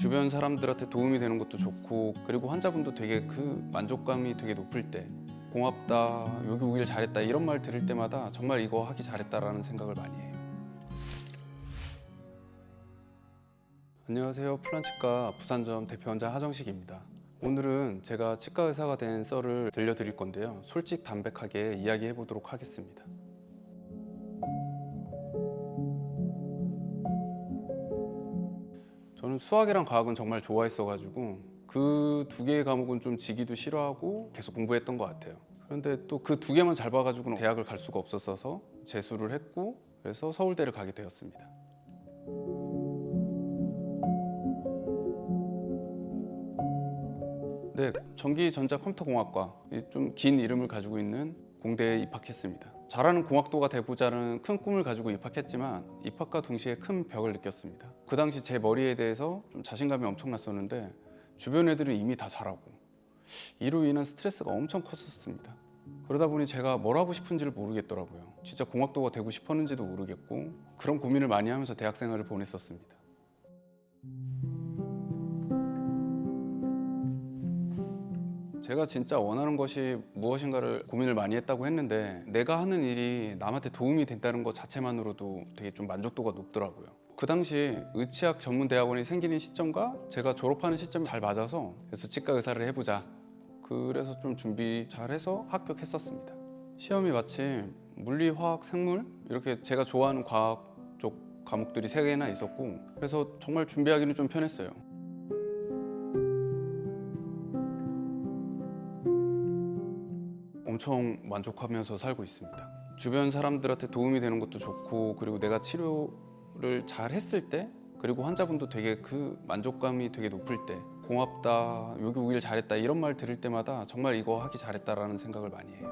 주변 사람들한테 도움이 되는 것도 좋고 그리고 환자분도 되게 그 만족감이 되게 높을 때 고맙다 여기 오길 잘했다 이런 말 들을 때마다 정말 이거 하기 잘했다라는 생각을 많이 해요. 안녕하세요 플란치과 부산점 대표원장 하정식입니다. 오늘은 제가 치과 의사가 된 썰을 들려드릴 건데요. 솔직 담백하게 이야기해 보도록 하겠습니다. 저는 수학이랑 과학은 정말 좋아했어가지고 그 두 개의 과목은 좀 지기도 싫어하고 계속 공부했던 것 같아요. 그런데 또 그 두 개만 잘 봐가지고는 대학을 갈 수가 없었어서 재수를 했고 그래서 서울대를 가게 되었습니다. 네, 전기전자 컴퓨터공학과 좀 긴 이름을 가지고 있는 공대에 입학했습니다. 잘하는 공학도가 되고자는 큰 꿈을 가지고 입학했지만 입학과 동시에 큰 벽을 느꼈습니다. 그 당시 제 머리에 대해서 좀 자신감이 엄청났었는데 주변 애들은 이미 다 잘하고 이로 인한 스트레스가 엄청 컸었습니다. 그러다 보니 제가 뭘 하고 싶은지를 모르겠더라고요. 진짜 공학도가 되고 싶었는지도 모르겠고 그런 고민을 많이 하면서 대학 생활을 보냈었습니다. 제가 진짜 원하는 것이 무엇인가를 고민을 많이 했다고 했는데 내가 하는 일이 남한테 도움이 된다는 것 자체만으로도 되게 좀 만족도가 높더라고요. 그 당시 의치학 전문 대학원이 생기는 시점과 제가 졸업하는 시점이 잘 맞아서 그래서 치과 의사를 해보자. 그래서 좀 준비 잘해서 합격했었습니다. 시험이 마침 물리, 화학, 생물 이렇게 제가 좋아하는 과학 쪽 과목들이 세 개나 있었고 그래서 정말 준비하기는 좀 편했어요. 엄청 만족하면서 살고 있습니다. 주변 사람들한테 도움이 되는 것도 좋고 그리고 내가 치료를 잘 했을 때 그리고 환자분도 되게 그 만족감이 되게 높을 때 고맙다 여기 오길 잘했다 이런 말 들을 때마다 정말 이거 하기 잘했다라는 생각을 많이 해요.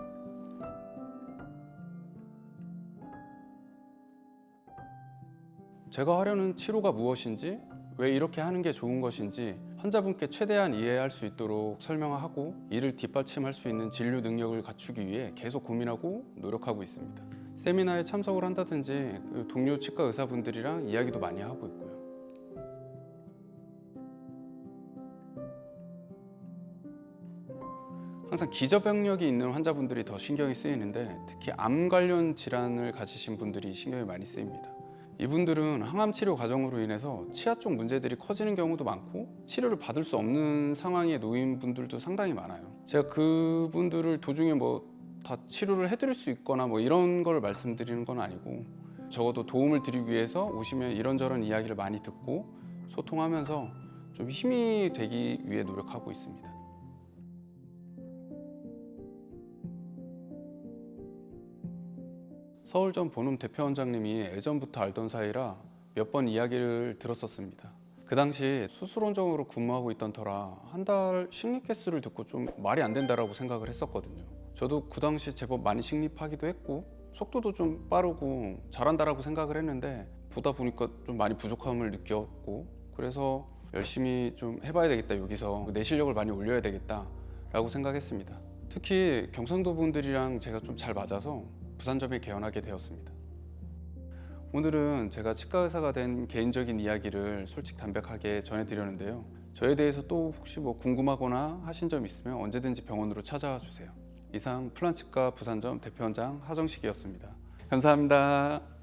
제가 하려는 치료가 무엇인지 왜 이렇게 하는 게 좋은 것인지 환자분께 최대한 이해할 수 있도록 설명하고 이를 뒷받침할 수 있는 진료 능력을 갖추기 위해 계속 고민하고 노력하고 있습니다. 세미나에 참석을 한다든지 그 동료 치과 의사분들이랑 이야기도 많이 하고 있고요. 항상 기저병력이 있는 환자분들이 더 신경이 쓰이는데 특히 암 관련 질환을 가지신 분들이 신경이 많이 쓰입니다. 이분들은 항암 치료 과정으로 인해서 치아 쪽 문제들이 커지는 경우도 많고 치료를 받을 수 없는 상황에 놓인 분들도 상당히 많아요. 제가 그분들을 도중에 뭐 다 치료를 해드릴 수 있거나 뭐 이런 걸 말씀드리는 건 아니고 적어도 도움을 드리기 위해서 오시면 이런저런 이야기를 많이 듣고 소통하면서 좀 힘이 되기 위해 노력하고 있습니다. 서울점 본음 대표원장님이 예전부터 알던 사이라 몇 번 이야기를 들었었습니다. 그 당시 수술원장으로 근무하고 있던 터라 한 달 식립 개수를 듣고 좀 말이 안 된다라고 생각을 했었거든요. 저도 그 당시 제법 많이 식립하기도 했고 속도도 좀 빠르고 잘한다라고 생각을 했는데 보다 보니까 좀 많이 부족함을 느꼈고 그래서 열심히 좀 해봐야 되겠다 여기서 내 실력을 많이 올려야 되겠다 라고 생각했습니다. 특히 경상도 분들이랑 제가 좀 잘 맞아서 부산점에 개원하게 되었습니다. 오늘은 제가 치과 의사가 된 개인적인 이야기를 솔직 담백하게 전해드렸는데요. 저에 대해서 또 혹시 뭐 궁금하거나 하신 점 있으면 언제든지 병원으로 찾아와 주세요. 이상 플란치과 부산점 대표원장 하정식이었습니다. 감사합니다.